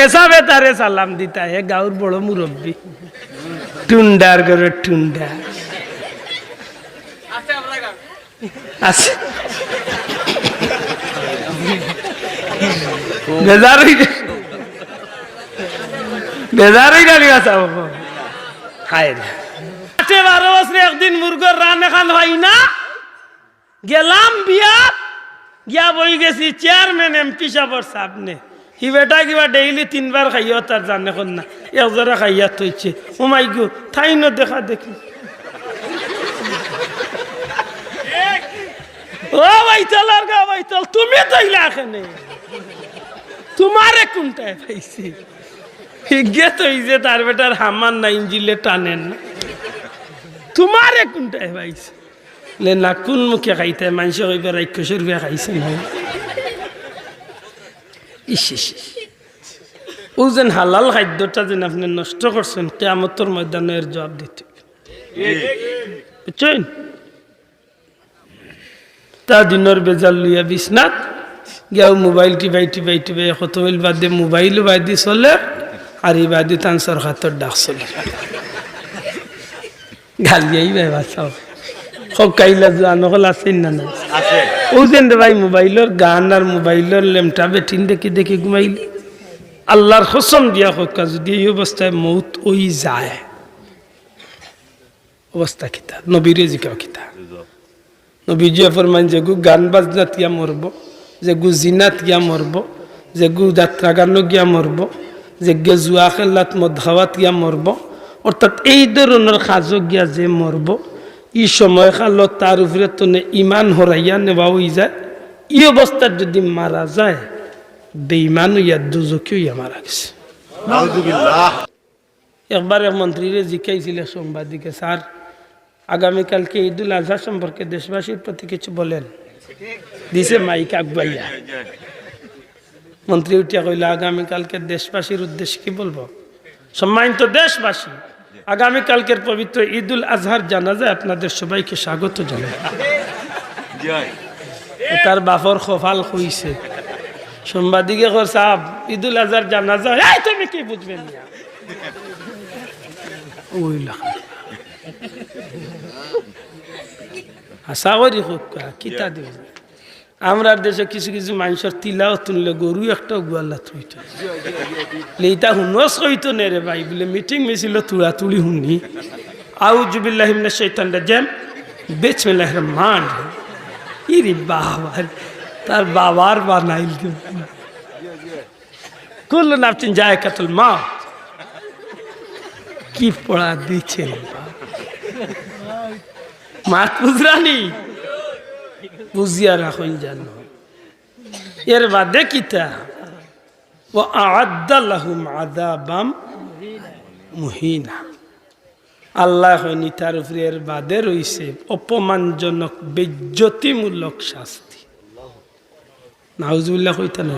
মেসাবে তারে সালাম দিতা হে গাঁর বড় মুরব্বী টুন্ডার করে টুন্ডা আছে বেজার হয়ে গে- বেজার হয়ে গেলি আসা হায় রে আটে বারো বছরে একদিন মুরগর রান এখান হয় না গেলাম বিয়া গিয়া বই গেছি চেয়ারম্যান এমপি সাবর সামনে হি বেটা কিবা ডেইলি তিনবার খাইয়া তার জানে কোন না একজরা খাইয়া থইছে ও মাই গো ঠাই ন দেখা দেখি। ও বাইতাল আর গা বাইতাল, তুমি তৈলা এখানে তোমারে কোনটায় পাইছি? হিগে যে তার বেটার হামান না ইঞ্জিলে টানেন না। তোমারে কোনটায় লে না কোন মুখে খাইতে মানুষ কইবে রাক্ষসের রুপে খাইছে না ইস। ও যেন হালাল খাদ্যটা যেন আপনি নষ্ট করছেন, কেয়ামতর ময়দানের জবাব দিতে। বুঝছেন? তা দিনের বেজাল লইয়া বিছনাত গিয়াও মোবাইল টিপাই টিপাই টিপাই হইল বাদ মোবাইলও বাদ চলে, আর এই বাদ দিয়ে তান সরকার ডাক চলে। গালিয়াই ভাই বাঁচাও সকাইলা যোৱা নহ'ল আছিল না নাই। ও যেন ভাই মোবাইলৰ গান আর মোবাইলৰ লেমটা বেঠিন দেখি দেখি ঘুমাইলে। আল্লাহর কসম দিয়া হকা যদি এই অবস্থায় মৌত ওই যায়। অবস্থা কিতা? নবীরে জিকাও কিতা? নবীজি ফরমান যে গু গান বাজনা তিয়া মরব যে গু জিনাত গিয়া মরব যে গু যাত্রা গান গিয়া মরব যে গে জুয়া খেলাত মদ খাওয়াত গিয়া মরব অর্থাৎ এই ধরনের সাজো গিয়া যে মরব ই সময় খালত তার উপরে তো ইমান হরাইয়া নেওয়া হয়ে যায় এই অবস্থার যদি মারা যায় বেইমান ইয়া দুজকিও ইয়া মারা গেছে। একবার এক মন্ত্রীরে জিজ্ঞাইছিল সাংবাদিকে স্যার আগামীকালকে ঈদুল আজহা সম্পর্কে দেশবাসীর প্রতি কিছু বলেন। দিছে মাইক আকবাইয়া মন্ত্রী উঠিয়া কইল আগামীকালকে দেশবাসীর উদ্দেশ্যে কি বলব? সম্মানিত দেশবাসী আগামীকালকের পবিত্র ঈদুল আজহার জানাজায় আপনাদের সবাইকে স্বাগত জানাই। তার বাপর খফাল হইছে সাংবাদিকে কর সাহেব ঈদুল আজহার জানাজা এই তুমি কি বুঝবেন না আশা করি হোক কিতা দিব? আমরা দেশে কিছু কিছু মানুষের তিলাও তুললে গরু একটা গোয়াল্লা থইত। এইটা শুনস কইতো নে রে ভাই, বলে মিটিং মিছিল তুড়া শুনি আউ জুবিল্লাহিমনে শৈতানটা জ্যাম বেচমেলাহ মান ইরি বাবার তার বাবার বানাইল কুল্লু নাপচিন যায় কাতুল মা কি পড়া দিচ্ছে মা কুজরানি বুঝিয়া রাখুন যেন এর বাদে কিতা? ও আদাল্লাহুম আদাবাম মুহিনা। আল্লাহ হয়নি তার উপরে এর বাদে রইছে অপমানজনক বেজ্যতিমূলক শাস্তি। নাউজুল্লাহ হইতা না